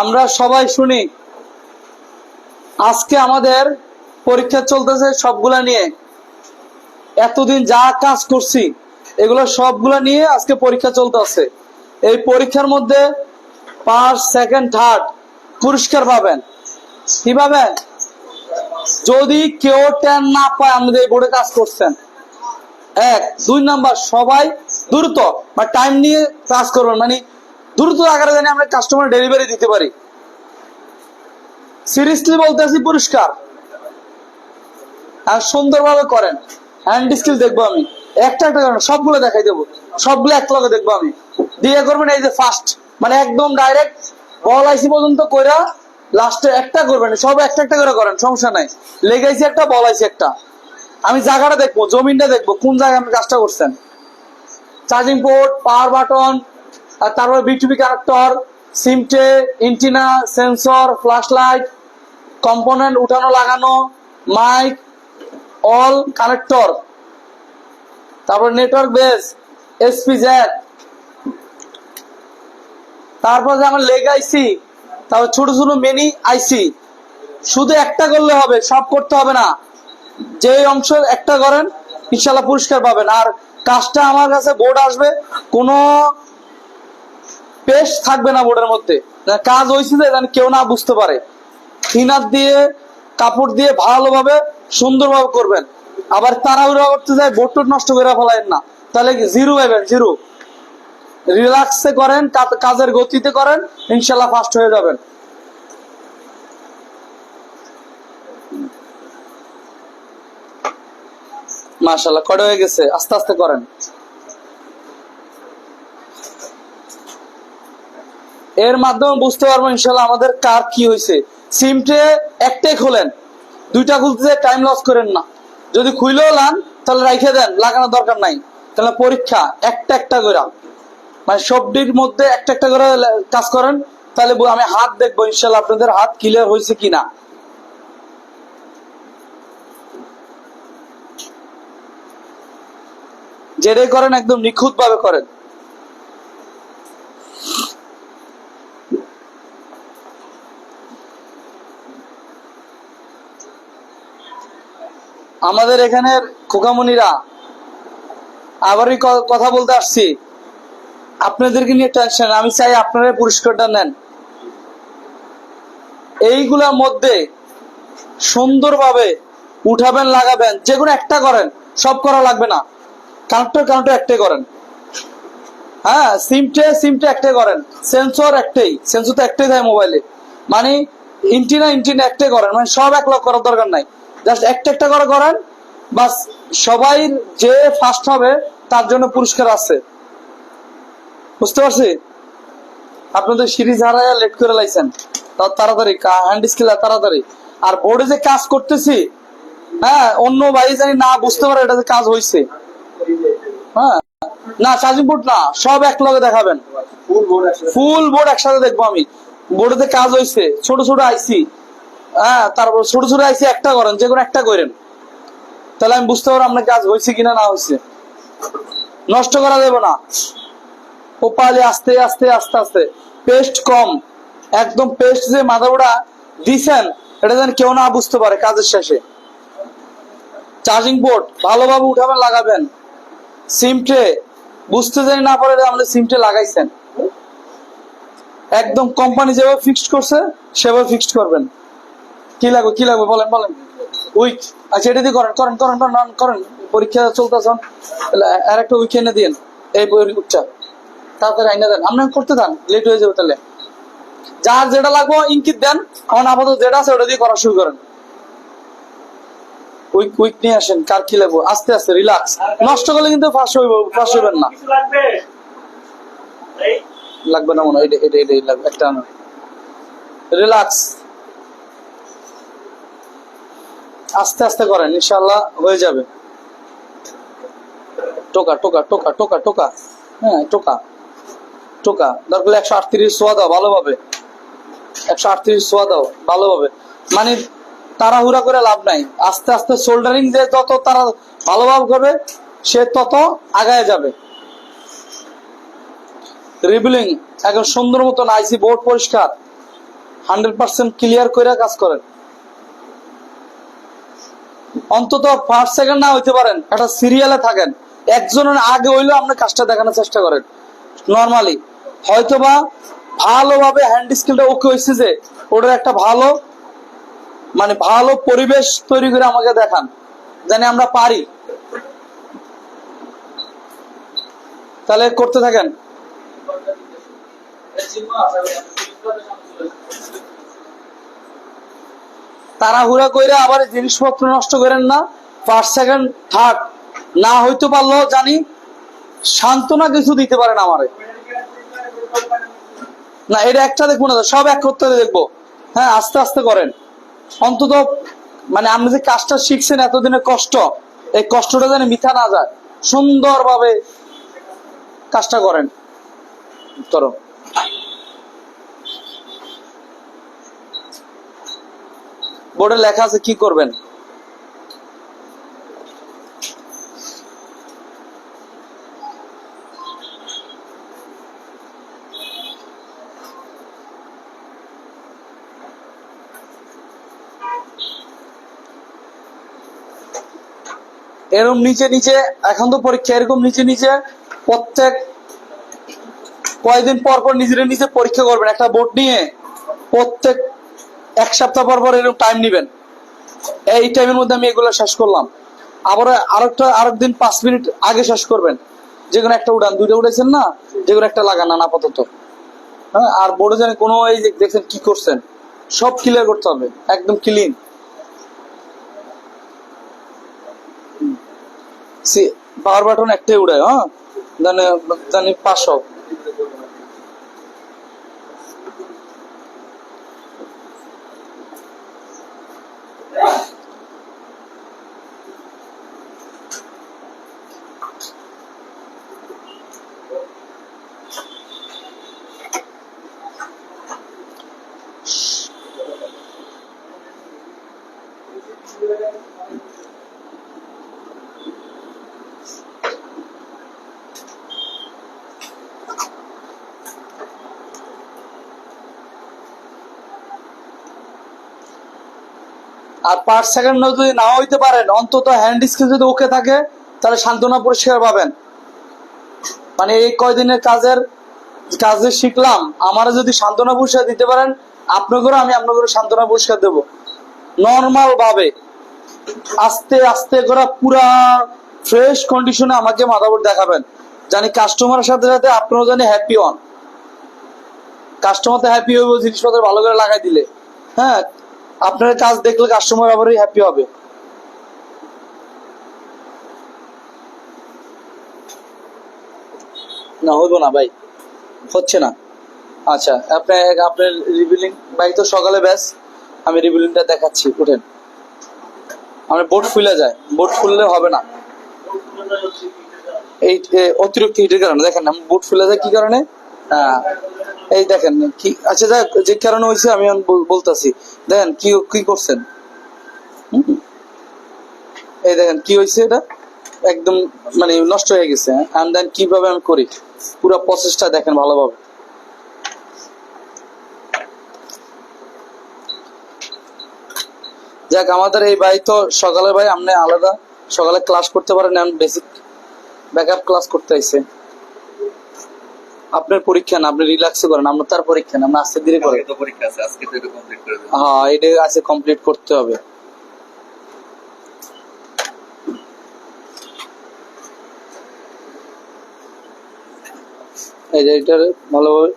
আমরা সবাই শুনি। আজকে আমাদের পরীক্ষা চলতেছে সবগুলা নিয়ে। এতদিন যা কাজ করছি, এগুলো সবগুলা নিয়ে আজকে পরীক্ষা চলতেছে। এই পরীক্ষার মধ্যে ফার্স্ট সেকেন্ড থার্ড পুরস্কার পাবেন। কি পাবেন যদি কেউ টেন না পায়, আমাদের এই বোর্ডে কাজ করছেন। এক, দুই নাম্বার, সবাই দ্রুত বা টাইম নিয়ে কাজ করবেন। মানে দ্রুত আকারে জানি আমরা কাস্টমার ডেলিভারি দিতে পারি। সিরিয়াসলি বলতেছি পুরস্কার আর সুন্দরভাবে করেন। হ্যান্ড স্কিল দেখব আমি। একটা একটা করেন, সবগুলো দেখাই দেবো। সবগুলো এক লগে দেখব আমি। দিয়ে করবেন এই যে ফার্স্ট মানে একদম ডাইরেক্ট বল আইসি পর্যন্ত কইরা লাস্টে একটা করবেন। সব একটা একটা করে করেন, সমস্যা নাই। লেগাইছি একটা, বল আইসি একটা। আমি জায়গাটা দেখব, জমিনটা দেখব, কোন জায়গায় আপনি কাজটা করছেন। চার্জিং পোর্ট পাওয়ার বাটন তারপরে B to B connector সিমটে antenna sensor flash light component উঠানো, লাগানো মাইক অল কানেক্টর তারপর নেটওয়ার্ক বেস এসপি জ্যাক তারপর আমার লেগ আইসি তারপর ছোট ছোট মিনি আইসি শুধু একটা করলে হবে, সব করতে হবে না। যে অংশ একটা করেন ইনশাল্লাহ পুরস্কার পাবেন। আর কাজটা আমার কাছে বোর্ড আসবে, কোনো পেশ থাকবে না বোর্ডের মধ্যে। কাজ হয়েছে যে যেন কেউ না বুঝতে পারে। থিনার দিয়ে, কাপড় দিয়ে ভালোভাবে, সুন্দরভাবে করবেন। আবার তাড়াহুড়া করতে যায় বোর্ড টোট নষ্ট করে ফেলায়েন না। তাহলে জিরো পাবেন? জিরো। রিল্যাক্সে করেন কাজের গতিতে করেন, ইনশাল্লাহ ফাস্ট হয়ে যাবেন। মাশাল্লাহ কড়ে হয়ে গেছে? আস্তে আস্তে করেন। এর মাধ্যমে বুঝতে পারব ইনশাল্লাহ আমাদের কার কি হয়েছে। সিমটে একটাই খোলেন। দুইটা খুলতে টাইম লস করেন না। যদি খুইলেও লান, তাহলে রাইখে দেন, লাগানোর দরকার নাই। তাহলে পরীক্ষা একটা একটা করে মানে সবটির মধ্যে একটা একটা করে কাজ করেন, তাহলে আমি হাত দেখব ইনশাল্লাহ আপনাদের হাত ক্লিয়ার হয়েছে কিনা। যেটাই করেন একদম নিখুঁত ভাবে করেন। আমাদের এখানের খোকামনিরা আবারই কথা বলতে আসছি। আপনাদেরকে নিয়ে টেনশন আমি চাই আপনারা পুরস্কারটা নেন। এইগুলার মধ্যে সুন্দরভাবে উঠাবেন, লাগাবেন, যে কোনো একটা করেন, সব করা লাগবে না। কানেক্টর কানেক্টর একটাই করেন। হ্যাঁ সিমটে সিমটে একটাই করেন। সেন্সর একটাই সেন্সর তো একটাই থাকে মোবাইলে মানে ইন্টিনা ইন্টিনা একটাই করেন। মানে সব এক লক করার দরকার নাই। জাস্ট একটা একটা করে করেন। বাস সবাই যে ফার্স্ট হবে তার জন্য পুরস্কার আছে। বুঝতে পারছি? আপনাদের সিরিজ হারায় লেট করে লাইছেন। তাও তাড়াতাড়ি হ্যান্ড স্কিল তাড়াতাড়ি। আর বোর্ডে যে কাজ করতেছি হ্যাঁ অন্য ভাই জানি না বুঝতে পারে এটা যে কাজ হয়েছে হ্যাঁ না চার্জিং বোর্ড না সব এক লগে দেখাবেন। ফুল বোর্ড একসাথে ফুল বোর্ড একসাথে দেখব আমি। বোর্ডে কাজ হয়েছে ছোট ছোট আইসি। হ্যাঁ তারপর ছোট ছোট আইসি একটা করেন, যে কোনো একটা করেন। তাহলে আমি বুঝতে পারব আপনার কাজ হয়েছে কিনা না হয়েছে। নষ্ট করা যাবে না। ওপালে আস্তে আস্তে আস্তে আস্তে। পেস্ট কম। একদম পেস্ট যে মাথাবোড়া দিছেন, এটা যেন কেউ না বুঝতে পারে কাজের শেষে। চার্জিং বোর্ড ভালোভাবে উঠাবেন, লাগাবেন। সিমটে বুঝতে জানি না পারে আমাদের সিমটে লাগাইছেন। একদম কোম্পানি যেভাবে ফিক্সড করছে, সেভাবে ফিক্সড করবেন। কি লাগবে কি লাগবে বলেন বলেন। উইক আচ্ছা এটা দিয়ে করেন করেন করেন করেন করেন, পরীক্ষা চলতেছে। আর একটা উইক এনে দিন এই উইকটা তাড়াতাড়ি আইনা দেন। আপনার করতে দেন লেট হয়ে যাবে তাহলে। যার যেটা লাগবে ইঙ্কিত দেন। আমার আপাতত যেটা আছে ওটা দিয়ে করা শুরু করেন। উইক উইক নিয়ে আসেন কার কি লাগবে। আস্তে আস্তে রিল্যাক্স। নষ্ট করলে কিন্তু ফার্স্ট হইব ফার্স্ট হইবেন না। লাগবে না মনে হয় এটা এটা এটাই লাগবে একটা রিল্যাক্স। আস্তে আস্তে করেন ইনশাল্লাহ হয়ে যাবে। টোকা টোকা টোকা টোকা টোকা। হ্যাঁ টোকা টোকা। দরকার একশো আটত্রিশ সোয়া দাও, ভালোভাবে। একশো আটত্রিশ সোয়া দাও, ভালোভাবে। মানে তাড়াহুড়া করে লাভ নাই। আস্তে আস্তে শোল্ডারিং যে যত তারা ভালোভাবে করবে, সে তত আগায় যাবে। রিবিলিং একদম সুন্দর মতন আইসি বোর্ড পরিষ্কার। হান্ড্রেড পার্সেন্ট ক্লিয়ার করে কাজ করেন। অন্তত ফার্স্ট সেকেন্ড না হইতে পারেন, একটা সিরিয়ালে থাকেন। একজনের আগে হইলেও আপনি কাজটা দেখানোর চেষ্টা করেন। নর্মালি হয়তোবা ভালোভাবে হ্যান্ড স্কিলটা ওকে হয়েছে যে, ওটার একটা ভালো মানে ভালো পরিবেশ তৈরি করে আমাকে দেখান। জানি আমরা পারি। তাহলে করতে থাকেন। তাড়াহুড়া কইরা আবার জিনিসপত্র নষ্ট করেন না। ফার্স্ট সেকেন্ড থার্ড না হইতে পারলেও জানি সান্ত্বনা কিছু দিতে পারেন আমারে। না, এটা একটা দেখব না সব এক করতে দেখব। হ্যাঁ আস্তে আস্তে করেন। অন্তত মানে আপনি যে কাজটা শিখছেন, এতদিনের কষ্ট, এই কষ্টটা যেন মিথ্যা না যায়, সুন্দরভাবে কাজটা করেন। করো বোর্ডে লেখা আছে, কি করবেন? এরকম নিচে নিচে, এখন তো পরীক্ষা, এরকম নিচে নিচে প্রত্যেক কয়েকদিন পর পর নিজের নিজে পরীক্ষা করবেন, একটা বোর্ড নিয়ে প্রত্যেক এক সপ্তাহ পর পর এরকম টাইম নিবেন। এই টাইমের মধ্যে আমি এগুলো শেষ করলাম। আবার আরেকটা, আরেকদিন পাঁচ মিনিট আগে শেষ করবেন। যে কোনো একটা উড়ান, দুইটা উড়াইছেন না, যে কোনো একটা লাগান না আপাতত। হ্যাঁ আর বোর্ডে জানি কোনো এই যে দেখছেন কি করছেন, সব ক্লিয়ার করতে হবে, একদম ক্লিন পাওয়ার বাটন একটাই উড়ায় হ্যাঁ? জানি পাঁচশো। আর পার সেকেন্ড যদি না হইতে পারেন অন্তত হ্যান্ড স্কিল যদি ওকে থাকে, তাহলে সান্ত্বনা পুরস্কার পাবেন। মানে এই কয়দিনের কাজের, কাজে শিখলাম, আমারে যদি সান্ত্বনা পুরস্কার দিতে পারেন, আপনাকেও আমি আপনাকে সান্ত্বনা পুরস্কার দেব। নর্মাল ভাবে। আস্তে আস্তে করে পুরা ফ্রেশ কন্ডিশনে আমাকে মাথাবোর্ড দেখাবেন। জানি কাস্টমারের সাথে সাথে আপনারাও জানি হ্যাপি হন। কাস্টমার তো হ্যাপি হইব, জিনিসপত্র ভালো করে লাগাই দিলে। হ্যাঁ আপনার কাজ দেখলে কাস্টমার আবারই হ্যাপি হবে। না, হইব না ভাই, হচ্ছে না। আচ্ছা আপনার আপনার রিভিলিং ভাই তো সকালে ব্যাস, আমি রিভিলিংটা দেখাচ্ছি, উঠেন। আমার বোর্ড ফুলে যায় বোর্ড ফুললে হবে না। এই অতিরিক্ত হিটের কারণে, দেখেন না বুট ফুলে যায় কি কারণে? এই দেখেন, কি আচ্ছা যাক যে কারণে হয়েছে আমি বলতাছি। দেখেন, কি কি করছেন? এই দেখেন, কি হয়েছে এটা? একদম মানে নষ্ট হয়ে গেছে অ্যান্ড দেন কীভাবে আমি করি? পুরো প্রসেসটা দেখেন ভালোভাবে। যাক, আমাদের এই ভাই তো সকালে ভাই আপনি আলাদা। সকালে ক্লাস করতে পারেন বেসিক ব্যাকআপ ক্লাস করতে আইছে। আপনার পরীক্ষা না আপনি রিল্যাক্স করেন আপনার তার পরীক্ষা না আমরা আস্তে ধীরে করেন তো পরীক্ষা আছে আজকে তো এটা কমপ্লিট করে দেব। হ্যাঁ এটা আছে কমপ্লিট করতে হবে। এই যে এটা ভালোভাবে